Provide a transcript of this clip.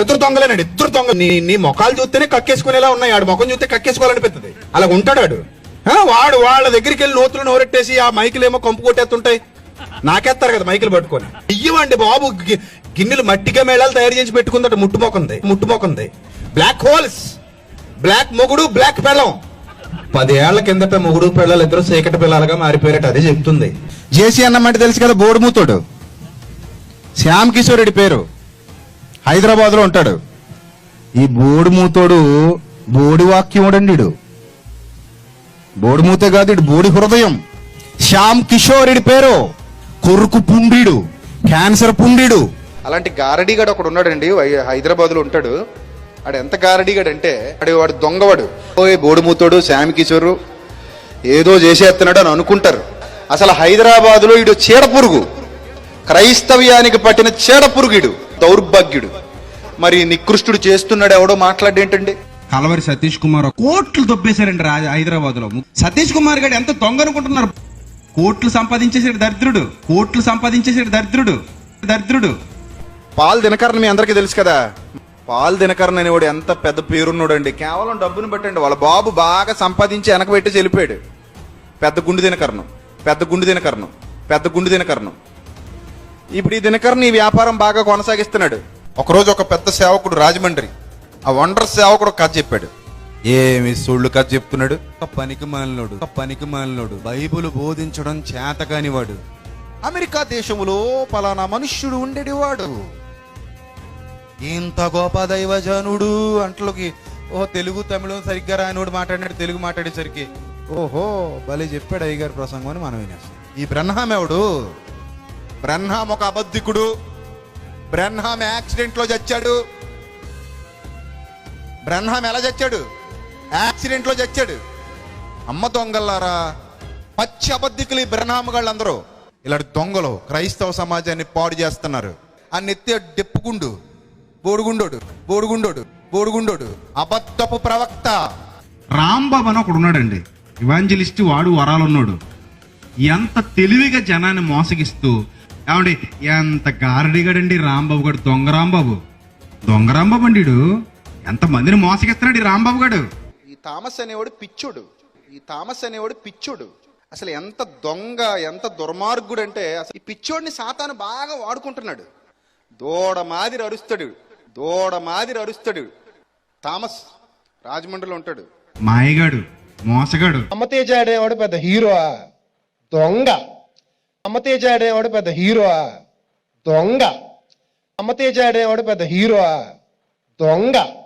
ఇద్దరు దొంగలేనండి. ఇద్దరు దొంగ నీ నీ మొఖాలు చూస్తేనే కక్కేసుకునేలా ఉన్నాయి. ఆడు ముఖం చూస్తే కక్కేసుకోవాలనిపిస్తుంది. అలా ఉంటాడు ఆడు. వాడు వాళ్ళ దగ్గరికి వెళ్ళి నోతులు నోరెట్టేసి ఆ మైకులు ఏమో కంపు కొట్టేస్తుంటాయి. నాకేస్తారు కదా మైకులు పట్టుకొని. ఇయ్యవండి బాబు. గి- గిన్నెలు మట్టిగా మేళాలు తయారు చేసి పెట్టుకుందట ముట్టుమోకుంది ముట్టుమోకుంది బ్లాక్ హోల్స్. బ్లాక్ మొగుడు బ్లాక్ పెళ్ళం. పదేళ్ళ కిందట మొగుడు పిల్లలు ఇద్దరు చీకటి పిల్లలుగా మారిపోయారట. అదే చెప్తుంది. జేసీ అన్నమాట తెలుసు కదా బోడుమూతోడు? శ్యామ్ కిషోర్ రెడ్డి పేరు. హైదరాబాద్లో ఉంటాడు. ఈ బోడిమూతోడు బోడి వాక్యముడండి బోడి బోడిమూతే కాదు ఇడు బోడి హృదయం. శ్యామ్ కిషోర్ రెడ్డి పేరు. కొరుకు పుండీడు క్యాన్సర్ పుండీడు. అలాంటి గారడీగాడు ఒకడు ఉన్నాడండి హైదరాబాద్లో ఉంటాడు. ఆడు ఎంత గారడీగాడు అంటే వాడు వాడు దొంగవాడు. ఓయ్ బోడిమూతోడు శ్యామ్ కిషోర్ ఏదో చేసేస్తున్నాడు అని అనుకుంటారు. అసలు హైదరాబాద్లో ఇడు చీడపురుగు. క్రైస్తవ్యానికి పట్టిన చీడపురుగుడు. దౌర్భాగ్యుడు. మరి నికృష్టుడు చేస్తున్నాడు ఎవడో మాట్లాడేంటండి? కలవరి సతీష్ కుమార్ కోట్లు దొబ్బేశారండి రాజ హైదరాబాద్లో సతీష్ కుమార్ గారు ఎంత దొంగ అనుకుంటున్నారు కోట్లు సంపాదించేసాడు దరిద్రుడు. కోట్లు సంపాదించేసాడు దరిద్రుడు. దరిద్రుడు. పాల్ దినకరణ మీ అందరికీ తెలుసు కదా. పాల్ దినకరణ అనేవాడు ఎంత పెద్ద పేరున్నాడండి. కేవలం డబ్బును బట్టండి. వాళ్ళ బాబు బాగా సంపాదించి వెనక పెట్టి వెళ్ళిపోయాడు పెద్ద గుండు దినకరణం పెద్ద గుండు దినకరణం పెద్ద గుండు దినకరణం ఇప్పుడు ఈ దినకర్ని ఈ వ్యాపారం బాగా కొనసాగిస్తున్నాడు. ఒకరోజు ఒక పెద్ద సేవకుడు రాజమండ్రి ఆ వండర్ సేవకుడు కథ చెప్పాడు. ఏమి సొళ్ళు కథ చెప్తున్నాడు? పనికి మాలినోడు పనికి మాలినోడు బైబుల్ బోధించడం చేతకాని వాడు అమెరికా దేశములో పలానా మనుష్యుడు ఉండేటివాడు ఇంత గొప్ప దైవజనుడు అంట్లోకి ఓ తెలుగు తమిళం సరిగ్గా రానివాడు మాట్లాడినాడు తెలుగు మాట్లాడేసరికి ఓహో భలే చెప్పాడు అయ్యగారి ప్రసంగం అని మనం వినేస్తాం. ఈ బ్రహ్మాం ఎవడు ఒక అబద్ధికుడు. బ్రహ్మాం యాక్సిడెంట్లో చచ్చాడు. బ్రహ్మాం ఎలా చచ్చాడు? యాక్సిడెంట్లో చచ్చాడు. అమ్మ దొంగల్లారా పచ్చి అబద్ధికులు ఈ బ్రహ్మామగాళ్ళందరూ. ఇలాంటి దొంగలు క్రైస్తవ సమాజాన్ని పాడు చేస్తున్నారు. ఆ నెత్తి డెప్పుగుండు. బోడుగుండోడు బోడుగుండోడు బోడుగుండోడు. అబద్ధపు ప్రవక్త. రాంబాబు అని ఒకడు ఉన్నాడండి. ఇవాంజలిస్ట్ వాడు వరాలు ఉన్నాడు ఎంత తెలివిగా జనాన్ని మోసగిస్తూ ఏమండి ఎంత గారడిగాడండి రాంబాబు గారు దొంగ రాంబాబు దొంగ రాంబాబు అండి. ఎంత మందిని మోసగిస్తున్నాడు ఈ రాంబాబు గారు ఈ థామస్ అనేవాడు పిచ్చుడు. ఈ థామస్ అనేవాడు పిచ్చుడు. అసలు ఎంత దొంగ ఎంత దుర్మార్గుడు అంటే అసలు ఈ పిచ్చోడిని సాతాను బాగా వాడుకుంటున్నాడు. దూడ మాదిరి అరుస్తాడు దూడ మాదిరి అరుస్తాడు. థామస్ రాజమండ్రిలో ఉంటాడు. మాయగాడు మోసగాడు. అమ్మతేజ ఆడేవాడు పెద్ద హీరో దొంగ. అమ్మతేజ అనేవాడు పెద్ద హీరో. దొంగ. అమ్మతేజ అనేవాడు పెద్ద హీరో. దొంగ.